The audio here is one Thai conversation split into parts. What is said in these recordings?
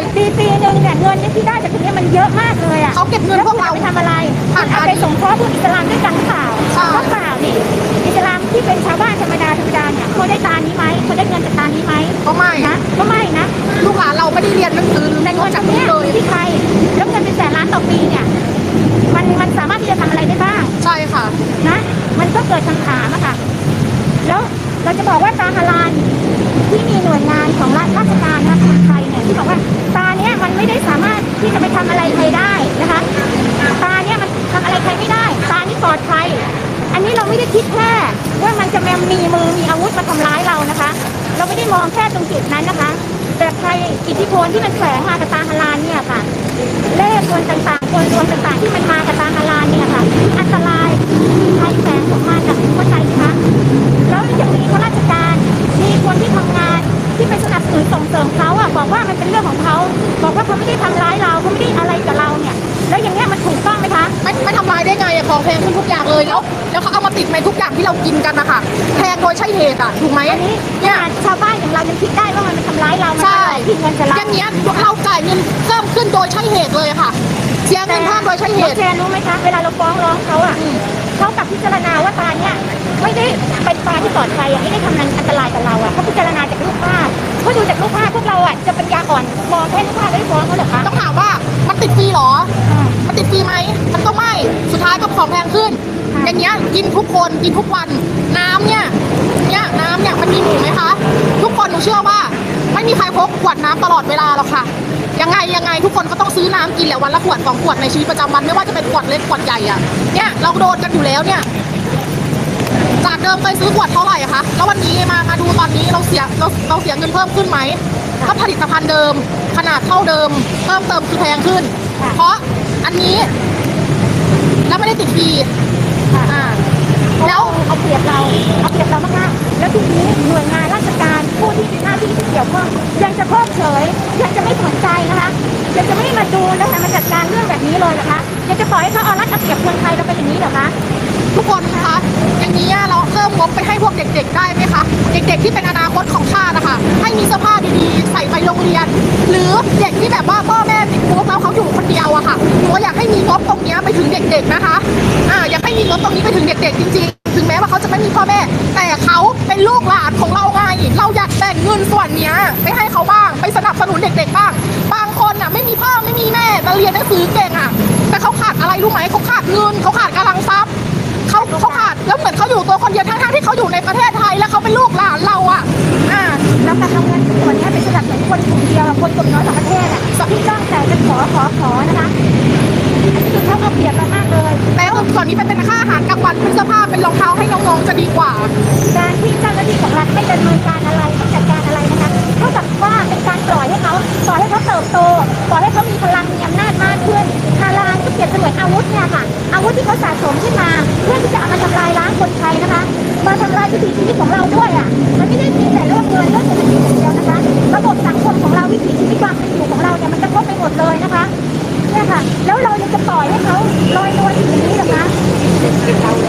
ยปีปีหนึ่งเนี่ยเงินเนี่ยที่ได้จากตรงเนี้ยมันเยอะมากเลยอะเขาเก็บเงินพวกเราไปทำอะไรผ่านเอาไปสงเคราะห์พวกอิสลามด้วยกันหรือเปล่าใช่ก็เปล่านี่อิสลามที่เป็นชาวบ้านธรรมดาธรรมดาเนี่ยเขาได้ตานี้ไหมเขาได้เงินจากตานี้ไหมก็ไม่นะก็ไม่นะลูกหลานเราไม่ได้เรียนหนังสือแต่นอเงิกนจากตรงนี้เนี้ยเลยอยู่ที่ใครแล้วเงินเป็นแสนล้านต่อปีเนี่ยมันมันสามารถที่จะทำอะไรได้บ้างใช่ค่ะนะ มันก็เกิดคำถามอะค่ะแล้วเราจะบอกว่าตาฮาลาลที่มีหน่วยงานของรัฐราชการนะคะของไทยเนี่ย ที่บอกว่าตาเนี้ยมันไม่ได้สามารถที่จะไปทำอะไรใครได้นะคะ ตาเนี้ยมันทำอะไรใครไม่ได้ ตานี่ปลอดภัยอันนี้เราไม่ได้คิดแค่ว่ามันจะแมมมีมือมีอาวุธมาทำร้ายเรานะคะ เราไม่ได้มองแค่ตรงจุดนั้นนะคะ แต่ใครอิทธิพลที่มันแฝงมากับตาฮาลาลเนี่ยค่ะ เลขคนต่างๆคนรวมต่างๆที่มันมากับตาฮาลาลเนี่ยค่ะ เป็นเรื่องของเขาบอกว่าเขาไม่ได้ทำร้ายเราเขาไม่ได้อะไรกับเราเนี่ย แล้วอย่างเงี้ยมันถูกต้องไหมคะไม่ไม่ทำลายได้ไงอะของแพงขึ้นทุกอย่างเลยแล้วแล้วเขาเอามาติดในทุกอย่างที่เรากินกันนะคะแพงโดยใช่เหตุอะถูกไหมอันนี้เนี่ยขนาดชาวบ้านอย่างเรายังคิดได้ว่ามันเป็นทำร้ายเรามันใช่ที่เงินจะอเราย่างเงี้ยเราจ่ายเงินเพิ่มขึ้นโดยใช่เหตุเลยค่ะเสียเงินเพิ่มโดยใช่เหน้องตุแจนรู้ไหมคะเวลาเราฟ้องร้องเขาอะเขากลับพิจารณาว่าตาเนี่ยไม่ได้เป็นตาที่ปลอดภัยอะไม่ได้ทำอันตรายกับเราอะเขาพิาอ่อนมองแค่รูปภาพไม่ได้ฟ้องเขาเหรอคะต้องถามว่ามันติดฟรีเหรอ มันติดฟรีไหม มันก็ไม่ สุดท้ายก็ของแพงขึ้นค่ะอย่างเงี้ยกินทุกคนกินทุกวัน น้ำเนี่ย เนี่ยน้ำเนี่ยมันมีหมูไหมคะ ทุกคนหนูเชื่อว่า ไม่มีใครพกขวดน้ำตลอดเวลาหรอกค่ะ ยังไงยังไงทุกคนก็ต้องซื้อน้ำกินแหละวันละขวดสองขวดในชีวิตประจำวันไม่ว่าจะเป็นขวดเล็กขวดใหญ่อะเนี่ยเราโดนกันอยู่แล้วเนี่ยจากเดิมเคยซื้อขวดเท่าไหร่อะคะ แล้ววันนี้มา มาดูตอนนี้เราเสียเราเราเสียเงินเพิ่มขึ้นไหม ก็ผลิตภัณฑ์เดิม ขนาดเท่าเดิม เพิ่มเติมคือแพงขึ้นค่ะเพราะอันนี้ แล้วไม่ได้ติดฟรีค่ะอ่าแล้วเอาเปรียบเราเอาเปรียบเรามากๆแล้วทีนี้หน่วยงานราชการผู้ที่มีหน้าที่ที่เกี่ยวข้องยังจะเพิกเฉยยังจะไม่สนใจนะคะยังจะไม่มาดูนะคะมาจัดการเรื่องแบบนี้เลยนะคะยังจะปล่อยให้เขาเอารัดเอาเปรียบคนไทยเราเป็นอย่างนี้เหรอคะทุกคนคะอย่างนี้เราเพิ่มงบไปให้พวกเด็ก ๆ ได้ไหมคะ เด็กๆที่เป็นอนาคตของชาตินะคะให้มีเสื้อผ้าดีๆ ใส่ไปโรงเรียน หรือเด็กที่แบบว่าพ่อแม่ติดคุกแล้วเขาอยู่คนเดียวอะค่ะหนูอยากให้มีงบตรงนี้ไปถึงเด็ก ๆนะคะอ่าอยากให้มีงบตรงนี้ไปถึงเด็กๆจริงๆ ถึงแม้ว่าเขาจะไม่มีพ่อแม่ แต่เขาเป็นลูกหลานของเราไงเราอยากแบ่งเงินส่วนนี้ไปให้เขาบ้างไปสนับสนุนเด็ก ๆ บ้าง บางคนอะไม่มีพ่อไม่มีแม่แต่เรียนหนังสือเก่งอะแต่เขาขาดอะไรรู้ไหมเขาขาดเงินเขาขาดกำลังทรัพย์เขาเขาขาดแล้วเหมือนเขาอยู่ตัวคนเดียวทั้งๆที่เขาอยู่ในประเทศ เป็นลูกหลานเราอะอ่าแล้วการเอาเงินส่วนนี้ไปสนับสนุนคนกลุ่มเดียวคนกลุ่มน้อยของประเทศอะที่ต้องแต่จะขอขอขอนะคะอันนี้คือเขาเอาเปรียบมากเลยแล้วส่วนนี้เป็นเป็นค่าอาหารกลางวันเป็นเสื้อผ้าเป็นรองเท้าให้น้องๆจะดีกว่า การที่เจ้าหน้าที่ของรัฐไม่ดำเนินการอะไรไม่จัดการอะไรนะคะเท่ากับว่าเป็นการปล่อยให้เขาปล่อยให้เขาเติบโตปล่อยให้เขามีพลังมีอำนาจมากขึ้นฮาลาลก็เปรียบเสมือนอาวุธเนี่ยค่ะอาวุธที่เขาสะสมขึ้นมา วิถีชีวิตของเราด้วยอะ มันไม่ได้มีแต่เรื่องเงินเรื่องเศรษฐกิจอย่างเดียวนะคะ ระบบสังคมของเราวิถีชีวิตความเป็นอยู่ของเราเนี่ยมันกระทบไปหมดเลยนะคะเนี่ยค่ะ แล้วเรายังจะปล่อยให้เขาลอยนวลอยู่อย่างนี้เหรอคะ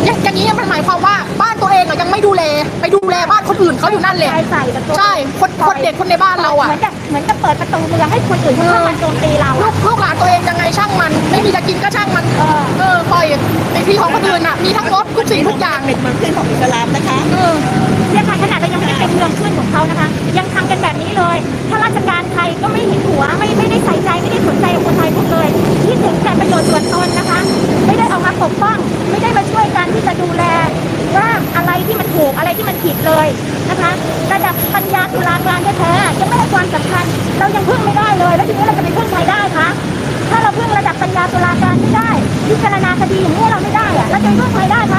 อย่างอย่างนี้มันหมายความว่าบ้านตัวเองอะยังไม่ดูแล ไปดูแลบ้านคนอื่นเขาอยู่นั่นแหละใส่ใส่กับตัวใช่คนคนเด็กคนในบ้านเราอะเหมือนกับเหมือนกับเปิดประตูเมืองให้คนอื่นเข้ามาโจมตีเราลูอะกลูกหลานตัวเองยังไงช่างมัน ไม่มีจะกินก็ช่างมัน เออเออปล่อยใน ที่ของคนอื่นอะมีทั้งรถทุกสิ่งทุกอย่างเป็นเมืองขึ้นของอิสลามนะคะเออเนี่ยค่ะขนาดยังไม่เป็นเมืองขึ้นของเขานะคะ ยังทำกันแบบนี้เลยถ้าราชการไทยก็ไม่เห็นหัวไม่ไม่ได้ใส่ใจไม่ได้สนใจคนไทยพวกเลยที่ถึงแต่ประโยชน์ส่วนตนนะคะ ไม่ได้ออกมาปกป้อง ไม่ได้มาช่วยกันที่จะดูแลว่าอะไรที่มันถูกอะไรที่มันผิดเลยนะคะระดับปัญญาตุลาการแท้ๆจะไม่ให้ความสำคัญ เรายังพึ่งไม่ได้เลย แล้วทีนี้เราจะไปพึ่งใครได้คะ ก็ใช้ได้ครับ